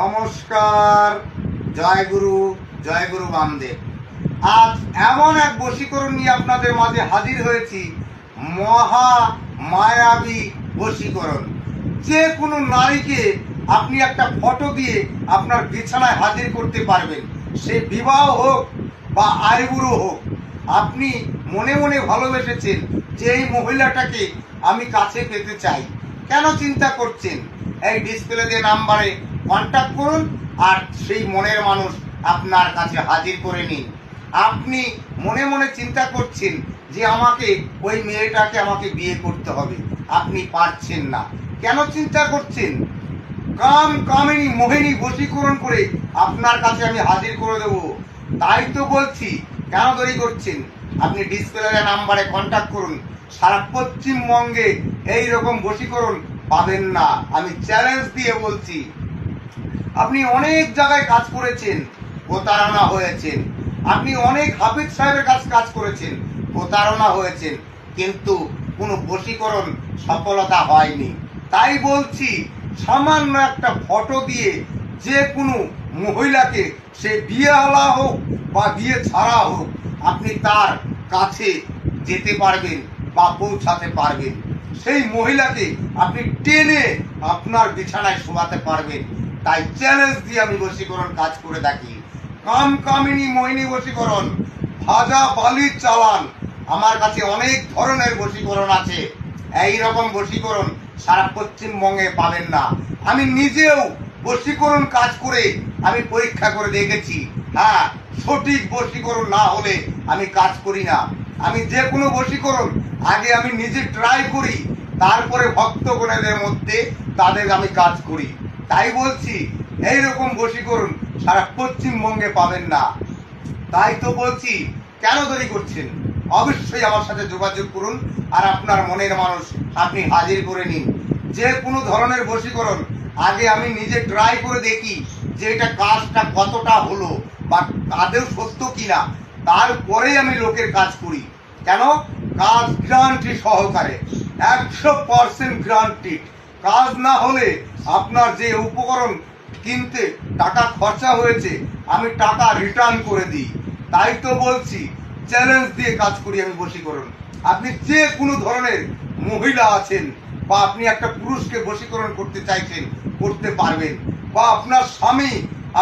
নমস্কার, জয় গুরু জয় গুরু বামদেব। আজ এমন এক বশীকরণ নিয়ে আপনাদের মাঝে হাজির হয়েছি, মহা মায়াবী বশীকরণ। যে কোনো নারীকে আপনি একটা ফটো দিয়ে আপনার বিছানায় হাজির করতে পারবেন। সে বিবাহ হোক বা আইবুড়ো হোক, আপনি মনে মনে ভালোবেসেছেন যে এই মহিলাটাকে আমি কাছে পেতে চাই। কেন চিন্তা করছেন? এই ডিসপ্লে দিয়ে নাম্বারে কন্ট্যাক্ট করুন আর সেই মনের মানুষ আপনার কাছে হাজির করে নিন। আপনি মনে মনে চিন্তা করছেন যে আমাকে ওই মেয়েটাকে আমাকে বিয়ে করতে হবে। আপনি পারছেন না। কেন চিন্তা করছেন? কাম কামিনী মোহিনী বশীকরণ করে আপনার কাছে আমি হাজির করে দেব। তাই তো বলছি, কেন দেরি করছেন? আপনি ডিসপ্লে নাম্বারে কন্ট্যাক্ট করুন। সারা পশ্চিমবঙ্গে এই রকম বশীকরণ পাবেন না। আমি চ্যালেঞ্জ দিয়ে বলছি। আপনি অনেক জায়গায় কাজ করেছেন, প্রতারণা হয়েছেন। আপনি অনেক হাফিজ সাহেবের কাছে কাজ করেছেন, প্রতারণা হয়েছেন, কিন্তু কোনো বশীকরণ সফলতা হয়নি। তাই বলছি, সামান্য একটা ফটো দিয়ে যে কোনো মহিলাকে সে বিয়ে হোক বা বিয়ে ছাড়া হোক, আপনি তার কাছে যেতে পারবেন বা পৌঁছাতে পারবেন। সেই মহিলাকে আপনি টেনে আপনার বিছানায় শোয়াতে পারবেন। তাই চ্যালেঞ্জ দিয়ে আমি বশীকরণ কাজ করে থাকি। কাম কামিনী মোহিনী বশীকরণ, ভাজা বালির চালান, আমার কাছে অনেক ধরনের বশীকরণ আছে। এই রকম বশীকরণ সারা পশ্চিমবঙ্গে পাবেন না। আমি নিজেও বশীকরণ কাজ করে আমি পরীক্ষা করে দেখেছি। হ্যাঁ সঠিক বশীকরণ না হলে আমি কাজ করি না। আমি যে কোনো বশীকরণ আগে আমি নিজে ট্রাই করি, তারপরে ভক্তগণেদের মধ্যে তাদের আমি কাজ করি। তাই বলছি, এইরকম বশীকরণ সারা পশ্চিমবঙ্গে পাবেন না। তাই তো বলছি, কেন দেরি করছেন? অবশ্যই আমার সাথে যোগাযোগ করুন আর আপনার মনের মানুষ আপনি হাজির করে নিন। যে কোনো ধরনের বশীকরণ আগে আমি নিজে ট্রাই করে দেখি যে এটা কাজটা কতটা হলো বা আদেও সত্য কিনা। তারপরেই আমি লোকের কাজ করি। কেন? কাজ গ্রান্টি সহকারে। একশো পার্সেন্ট গ্রান্টি কাজ না হলে আপনার যে উপকরণ কিনতে টাকা খরচা হয়েছে, আমি টাকা রিটার্ন করে দিই। তাই তো বলছি চ্যালেঞ্জ দিয়ে কাজ করি আমি বশীকরণ। আপনি যে কোনো ধরনের মহিলা আছেন বা আপনি একটা পুরুষকে বশীকরণ করতে চাইছেন, করতে পারবেন। বা আপনার স্বামী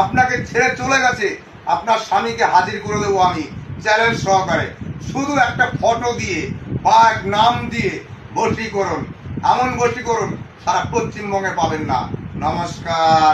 আপনাকে ছেড়ে চলে গেছে, আপনার স্বামীকে হাজির করে দেবো আমি চ্যালেঞ্জ সহকারে। শুধু একটা ফটো দিয়ে বা এক নাম দিয়ে বশীকরণ। এমন বসীকরণ সারা পশ্চিমবঙ্গে পাবেন না। নমস্কার।